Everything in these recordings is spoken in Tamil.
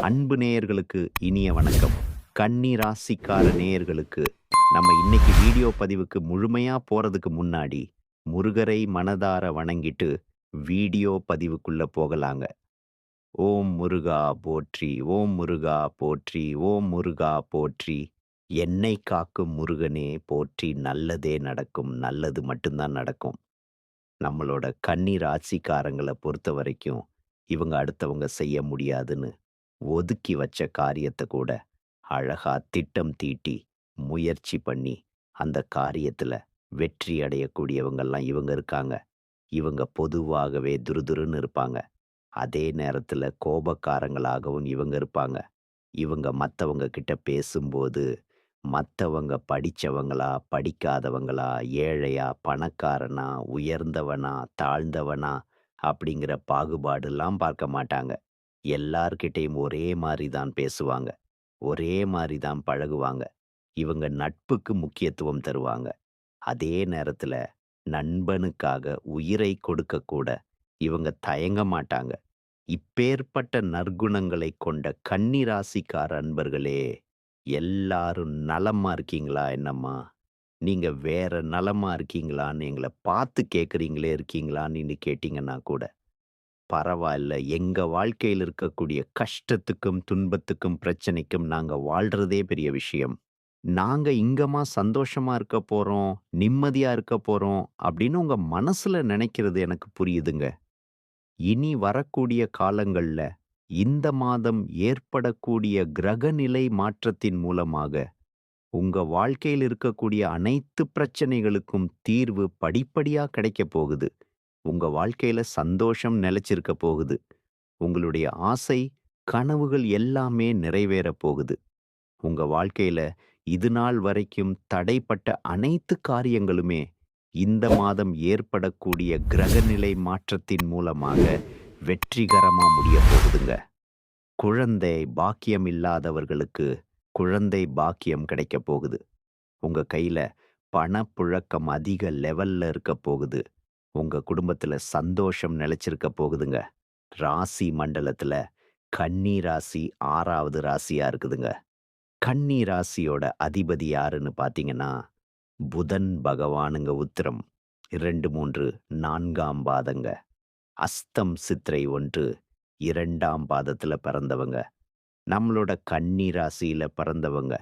அன்பு நேயர்களுக்கு இனிய வணக்கம். கன்னி ராசிக்கார நேயர்களுக்கு நம்ம இன்னைக்கு வீடியோ பதிவுக்கு முழுமையா போறதுக்கு முன்னாடி முருகரை மனதார வணங்கிட்டு வீடியோ பதிவுக்குள்ள போகலாங்க. ஓம் முருகா போற்றி ஓம் முருகா போற்றி ஓம் முருகா போற்றி. என்னை காக்கும் முருகனே போற்றி. நல்லதே நடக்கும். நல்லது மட்டும்தான் நடக்கும். நம்மளோட கன்னி ராசிக்காரங்களை பொறுத்த வரைக்கும் இவங்க அடுத்தவங்க செய்ய முடியாதுன்னு ஒதுக்கி வச்ச காரியத்தை கூட அழகா திட்டம் தீட்டி முயற்சி பண்ணி அந்த காரியத்துல வெற்றி அடையக்கூடியவங்கெல்லாம் இவங்க இருக்காங்க. இவங்க பொதுவாகவே துருதுருன்னு இருப்பாங்க. அதே நேரத்துல கோபக்காரங்களாகவும் இவங்க இருப்பாங்க. இவங்க மற்றவங்க கிட்ட பேசும்போது மற்றவங்க படித்தவங்களா படிக்காதவங்களா ஏழையா பணக்காரனா உயர்ந்தவனா தாழ்ந்தவனா அப்படிங்கிற பாகுபாடுலாம் பார்க்க மாட்டாங்க. எல்லார்கிட்டயும் ஒரே மாதிரி தான் பேசுவாங்க. ஒரே மாதிரி தான் பழகுவாங்க. இவங்க நட்புக்கு முக்கியத்துவம் தருவாங்க. அதே நேரத்துல நண்பனுக்காக உயிரை கொடுக்கக்கூட இவங்க தயங்க மாட்டாங்க. இப்பேற்பட்ட நற்குணங்களை கொண்ட கன்னிராசிக்கார அன்பர்களே எல்லாரும் நலமா இருக்கீங்களா என்னம்மா? நீங்க வேற நலமா இருக்கீங்களான்னு எங்களை பார்த்து கேட்குறீங்களே இருக்கீங்களான்னு கேட்டீங்கன்னா கூட பரவாயில்ல. எங்க வாழ்க்கையில் இருக்கக்கூடிய கஷ்டத்துக்கும் துன்பத்துக்கும் பிரச்சனைக்கும் நாங்க வாழ்றதே பெரிய விஷயம். நாங்க இங்கமா சந்தோஷமா இருக்க போறோம் நிம்மதியா இருக்க போறோம் அப்படின்னு உங்க மனசுல நினைக்கிறது எனக்கு புரியுதுங்க. இனி வரக்கூடிய காலங்கள்ல இந்த மாதம் ஏற்படக்கூடிய கிரகநிலை மாற்றத்தின் மூலமாக உங்க வாழ்க்கையில் இருக்கக்கூடிய அனைத்து பிரச்சனைகளுக்கும் தீர்வு படிப்படியா கிடைக்கப் போகுது. உங்க வாழ்க்கையில சந்தோஷம் நிலைச்சிருக்க போகுது. உங்களுடைய ஆசை கனவுகள் எல்லாமே நிறைவேற போகுது. உங்க வாழ்க்கையில இது நாள் வரைக்கும் தடைப்பட்ட அனைத்து காரியங்களுமே இந்த மாதம் ஏற்படக்கூடிய கிரகநிலை மாற்றத்தின் மூலமாக வெற்றிகரமா முடிய போகுதுங்க. குழந்தை பாக்கியம் இல்லாதவர்களுக்கு குழந்தை பாக்கியம் கிடைக்க போகுது. உங்க கையில பணப்புழக்கம் அதிக லெவல்ல இருக்க போகுது. உங்க குடும்பத்துல சந்தோஷம் நிலைச்சிருக்க போகுதுங்க. ராசி மண்டலத்துல கன்னி ராசி ஆறாவது ராசியா இருக்குதுங்க. கன்னி ராசியோட அதிபதி யாருன்னு பாத்தீங்கன்னா புதன் பகவானுங்க உத்திரம். இரண்டு மூன்று நான்காம் பாதங்க. அஸ்தம் சித்திரை ஒன்று இரண்டாம் பாதத்துல பிறந்தவங்க. நம்மளோட கன்னி ராசியில் பிறந்தவங்க.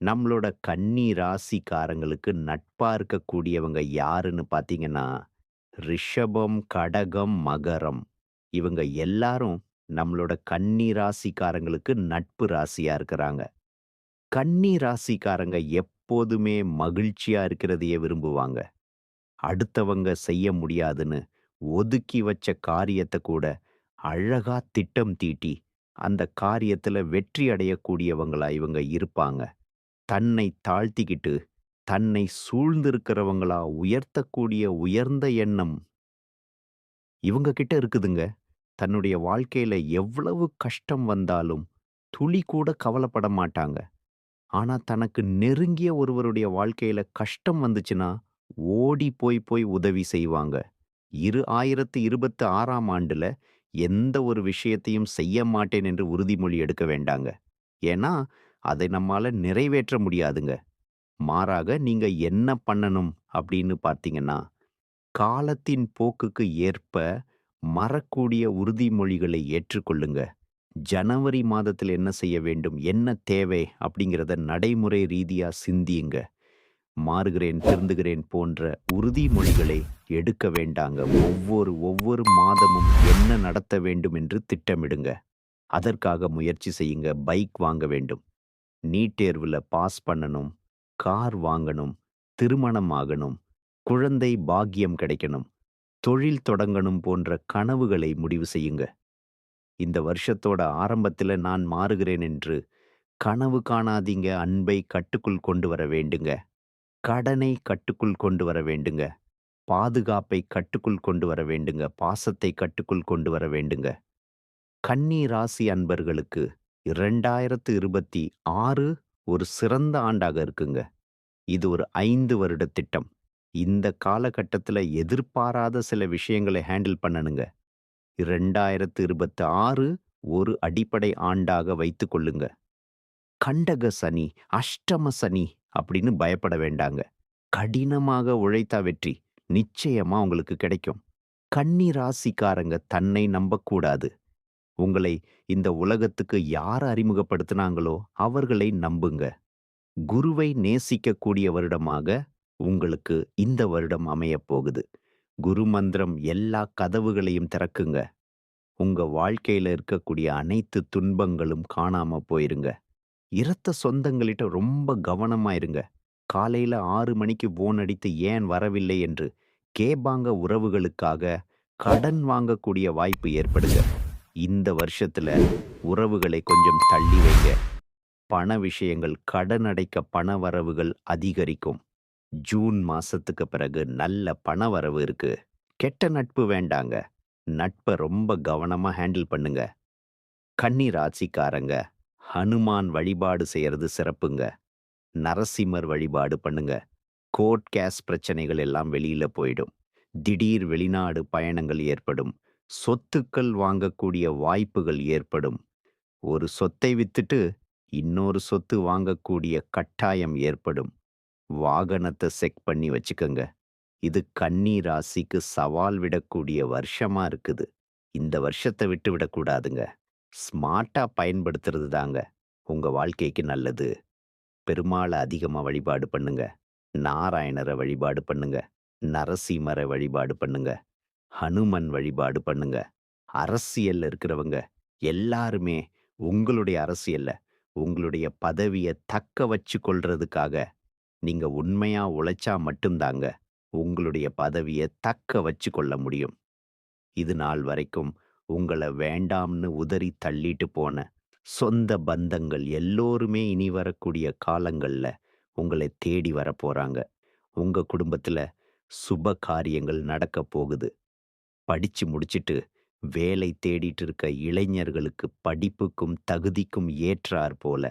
நம்மளோட கன்னி ராசிக்காரங்களுக்கு நட்பா இருக்கக்கூடியவங்க யாருன்னு பாத்தீங்கன்னா ரிஷபம் கடகம் மகரம். இவங்க எல்லாரும் நம்மளோட கன்னி ராசிக்காரங்களுக்கு நட்பு ராசியா இருக்கிறாங்க. கன்னி ராசிக்காரங்க எப்போதுமே மகிழ்ச்சியா இருக்கிறதையே விரும்புவாங்க. அடுத்தவங்க செய்ய முடியாதுன்னு ஒதுக்கி வச்ச காரியத்தை கூட அழகா திட்டம் தீட்டி அந்த காரியத்துல வெற்றி அடையக்கூடியவங்களா இவங்க இருப்பாங்க. தன்னை தாழ்த்திக்கிட்டு தன்னை சூழ்ந்திருக்கிறவங்களா உயர்த்தக்கூடிய உயர்ந்த எண்ணம் இவங்க கிட்ட இருக்குதுங்க. தன்னுடைய வாழ்க்கையில எவ்வளவு கஷ்டம் வந்தாலும் துளி கூட கவலைப்பட மாட்டாங்க. ஆனா தனக்கு நெருங்கிய ஒருவருடைய வாழ்க்கையில கஷ்டம் வந்துச்சுன்னா ஓடி போய் போய் உதவி செய்வாங்க. இரு ஆயிரத்து இருபத்தி ஆறாம் ஆண்டுல எந்த ஒரு விஷயத்தையும் செய்ய மாட்டேன் என்று உறுதிமொழி எடுக்க வேண்டாங்க. ஏன்னா அதை நம்மால நிறைவேற்ற முடியாதுங்க. மாறாக நீங்க என்ன பண்ணணும் அப்படின்னு பார்த்தீங்கன்னா காலத்தின் போக்குக்கு ஏற்ப மறக்கூடிய உறுதிமொழிகளை ஏற்றுக்கொள்ளுங்க. ஜனவரி மாதத்தில் என்ன செய்ய வேண்டும் என்ன தேவை அப்படிங்கிறத நடைமுறை ரீதியாக சிந்தியுங்க. மாறுகிறேன் திருந்துகிறேன் போன்ற உறுதிமொழிகளை எடுக்க வேண்டாங்க. ஒவ்வொரு ஒவ்வொரு மாதமும் என்ன நடத்த வேண்டும் என்று திட்டமிடுங்க. அதற்காக முயற்சி செய்யுங்க. பைக் வாங்க வேண்டும். நீட் தேர்வில் பாஸ் பண்ணணும். கார் வாங்கணும் திருமணம் ஆகணும் குழந்தை பாக்கியம் கிடைக்கணும் தொழில் தொடங்கணும் போன்ற கனவுகளை முடிவு செய்யுங்க. இந்த வருஷத்தோட ஆரம்பத்தில் நான் மாறுகிறேன் என்று கனவு காணாதீங்க அன்பை கட்டுக்குள் கொண்டு வர வேண்டுங்க. கடனை கட்டுக்குள் கொண்டு வர வேண்டுங்க. பாதுகாப்பை கட்டுக்குள் கொண்டு வர வேண்டுங்க. பாசத்தை கட்டுக்குள் கொண்டு வர வேண்டுங்க. கன்னி ராசி அன்பர்களுக்கு இரண்டாயிரத்து இருபத்தி ஆறு ஒரு சிறந்த ஆண்டாக இருக்குங்க இது ஒரு ஐந்து வருட திட்டம் இந்த காலகட்டத்தில் எதிர்பாராத சில விஷயங்களை ஹேண்டில் பண்ணணுங்க இரண்டாயிரத்து இருபத்தி ஆறு ஒரு அடிப்படை ஆண்டாக வைத்து கொள்ளுங்க. கண்டக சனி, அஷ்டம சனி அப்படின்னு பயப்பட வேண்டாங்க. கடினமாக உழைத்தா வெற்றி நிச்சயமா உங்களுக்கு கிடைக்கும். கன்னி ராசிக்காரங்க தன்னை நம்பக்கூடாது. உங்களை இந்த உலகத்துக்கு யார் அறிமுகப்படுத்தினாங்களோ அவர்களை நம்புங்க. குருவை நேசிக்கக்கூடிய வருடமாக உங்களுக்கு இந்த வருடம் அமையப் போகுது. குரு மந்திரம் எல்லா கதவுகளையும் திறக்குங்க. உங்க வாழ்க்கையில இருக்கக்கூடிய அனைத்து துன்பங்களும் காணாம போயிருங்க. இரத்த சொந்தங்களிட்ட ரொம்ப கவனமா இருங்க. காலையில ஆறு மணிக்கு போன் அடித்து ஏன் வரவில்லை என்று கேபாங்க உறவுகளுக்காக கடன் வாங்கக்கூடிய வாய்ப்பு ஏற்படுங்க. இந்த வருஷத்துல உறவுகளை கொஞ்சம் தள்ளி வைங்க. பண விஷயங்கள் கடன் அடைக்க பண வரவுகள் அதிகரிக்கும். ஜூன் மாசத்துக்கு பிறகு நல்ல பண வரவு இருக்கு. கெட்ட நட்பு வேண்டாங்க. நட்பை ரொம்ப கவனமா ஹேண்டில் பண்ணுங்க. கன்னி ராசிக்காரங்க ஹனுமான் வழிபாடு செய்யறது சிறப்புங்க. நரசிம்மர் வழிபாடு பண்ணுங்க. கோர்ட் கேஸ் பிரச்சனைகள் எல்லாம் வெளியில போயிடும். திடீர் வெளிநாடு பயணங்கள் ஏற்படும். சொத்துக்கள் வாங்கக்கூடிய வாய்ப்புகள் ஏற்படும். ஒரு சொத்தை வித்துட்டு இன்னொரு சொத்து வாங்கக்கூடிய கட்டாயம் ஏற்படும். வாகனத்தை செக் பண்ணி வச்சுக்கங்க. இது கன்னி ராசிக்கு சவால் விடக்கூடிய வருஷமா இருக்குது. இந்த வருஷத்தை விட்டு விடக்கூடாதுங்க. ஸ்மார்ட்டா பயன்படுத்துறது தாங்க உங்க வாழ்க்கைக்கு நல்லது. பெருமாளை அதிகமா வழிபாடு பண்ணுங்க. நாராயணரை வழிபாடு பண்ணுங்க. நரசிம்மரை வழிபாடு பண்ணுங்க. ஹனுமன் வழிபாடு பண்ணுங்க. அரசியல்ல இருக்கிறவங்க எல்லாருமே உங்களுடைய அரசியல்ல உங்களுடைய பதவிய தக்க வச்சு கொள்றதுக்காக நீங்க உண்மையா உழைச்சா மட்டும்தாங்க உங்களுடைய பதவிய தக்க வச்சு கொள்ள முடியும். இது நாள் வரைக்கும் உங்கள வேண்டாம்னு உதறி தள்ளிட்டு போன சொந்த பந்தங்கள் எல்லோருமே இனி வரக்கூடிய காலங்கள்ல உங்களை தேடி வரப்போறாங்க. உங்க குடும்பத்துல சுப காரியங்கள் நடக்கப் போகுது. படிச்சு முடிச்சிட்டு வேலை தேடிட்டு இருக்க இளைஞர்களுக்கு படிப்புக்கும் தகுதிக்கும் ஏற்றாற் போல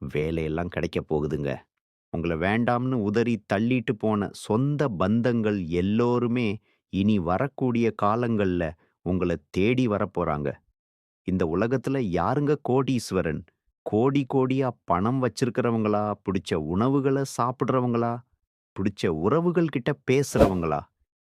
வேலையெல்லாம் கிடைக்கப் போகுதுங்க. உங்கள வேண்டாம்னு உதறி தள்ளிட்டு போன சொந்த பந்தங்கள் எல்லோருமே இனி வரக்கூடிய காலங்கள்ல உங்கள தேடி வரப்போறாங்க. இந்த உலகத்துல யாருங்க கோடீஸ்வரன்? கோடி கோடியா பணம் வச்சிருக்கிறவங்களா? பிடிச்ச உணவுகள சாப்பிடுறவங்களா? பிடிச்ச உறவுகள் கிட்ட பேசுறவங்களா?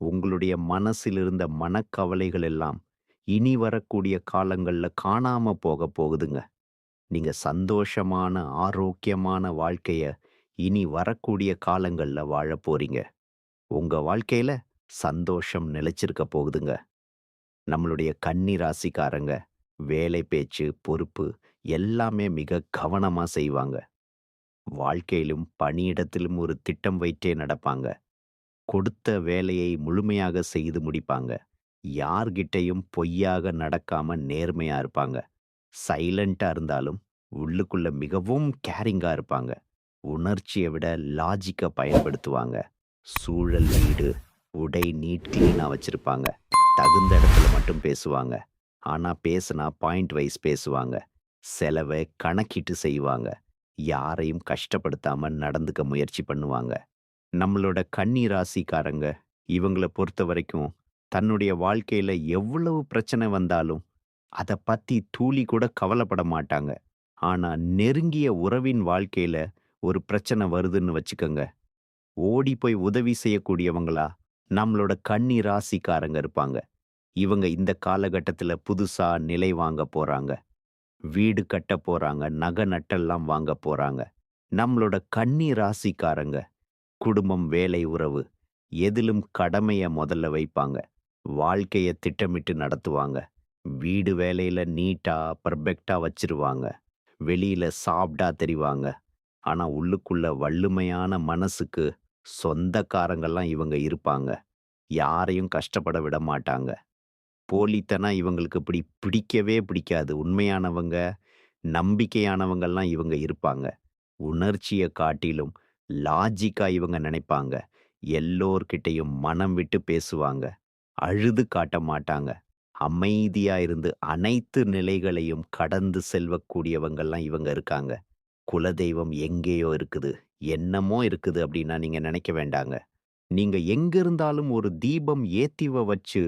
உங்களுடைய மனசில் இருந்த மனக்கவலைகள் எல்லாம் இனி வரக்கூடிய காலங்கள்ல காணாம போகப் போகுதுங்க. நீங்க சந்தோஷமான, ஆரோக்கியமான வாழ்க்கைய இனி வரக்கூடிய காலங்கள்ல வாழப் போறீங்க. உங்க வாழ்க்கையில சந்தோஷம் நிலைச்சிருக்க போகுதுங்க. நம்மளுடைய கன்னி ராசிக்காரங்க வேலை பேச்சு, பொறுப்பு எல்லாமே மிக கவனமா செய்வாங்க. வாழ்க்கையிலும் பணியிடத்திலும் ஒரு திட்டம் வைத்தே நடப்பாங்க. கொடுத்த வேலையை முழுமையாக செய்து முடிப்பாங்க. யார்கிட்டயும் பொய்யாக நடக்காம நேர்மையா இருப்பாங்க. சைலண்டா இருந்தாலும் உள்ளுக்குள்ள மிகவும் கேரிங்கா இருப்பாங்க. உணர்ச்சியை விட லாஜிக்கை பயன்படுத்துவாங்க. சூழல், வீடு, உடை நீட் கிளீனாக வச்சிருப்பாங்க. தகுந்த இடத்துல மட்டும் பேசுவாங்க. ஆனால் பேசுனா பாயிண்ட் வைஸ் பேசுவாங்க. செலவை கணக்கிட்டு செய்வாங்க. யாரையும் கஷ்டப்படுத்தாமல் நடந்துக்க முயற்சி பண்ணுவாங்க. நம்மளோட கன்னி ராசிக்காரங்க இவங்கள பொறுத்தவரைக்கும் தன்னுடைய வாழ்க்கையில எவ்வளவு பிரச்சனை வந்தாலும் அத பத்தி தூளி கூட கவலைப்பட மாட்டாங்க. ஆனா நெருங்கிய உறவின் வாழ்க்கையில ஒரு பிரச்சனை வருதுன்னு வச்சுக்கோங்க ஓடி போய் உதவி செய்யக்கூடியவங்களா நம்மளோட கன்னி ராசிக்காரங்க இருப்பாங்க. இவங்க இந்த காலகட்டத்துல புதுசா நிலை வாங்க போறாங்க. வீடு கட்டப் போறாங்க. நகை நட்டெல்லாம் வாங்க போறாங்க. நம்மளோட கன்னி ராசிக்காரங்க குடும்பம், வேலை, உறவு எதிலும் கடமைய முதல்ல வைப்பாங்க. வாழ்க்கைய திட்டமிட்டு நடத்துவாங்க. வீடு வேலையில நீட்டா, பர்ஃபெக்டாக வச்சிருவாங்க. வெளியில சாஃப்ட்டா தெரிவாங்க. ஆனா உள்ளுக்குள்ள வள்ளுமையான மனசுக்கு சொந்தக்காரங்கள்லாம் இவங்க இருப்பாங்க. யாரையும் கஷ்டப்பட விட மாட்டாங்க. போலித்தனம் இவங்களுக்கு இப்படி பிடிக்கவே பிடிக்காது. உண்மையானவங்க, நம்பிக்கையானவங்கள்லாம் இவங்க இருப்பாங்க. உணர்ச்சியை காட்டிலும் லாஜிக்கா இவங்க நினைப்பாங்க. எல்லோர்கிட்டயும் மனம் விட்டு பேசுவாங்க. அழுது காட்ட மாட்டாங்க. அமைதியா இருந்து அனைத்து நிலைகளையும் கடந்து செல்வக்கூடியவங்கலாம் இவங்க இருக்காங்க. குலதெய்வம் எங்கேயோ இருக்குது, என்னமோ இருக்குது அப்படின்னா நீங்க நினைக்க வேண்டாங்க. நீங்க எங்க இருந்தாலும் ஒரு தீபம் ஏத்திவ வச்சு,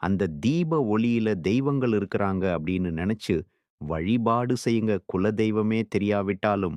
அந்த தீப ஒளியில தெய்வங்கள் இருக்கிறாங்க அப்படின்னு நினைச்சு வழிபாடு செய்யுங்க. குலதெய்வமே தெரியாவிட்டாலும்,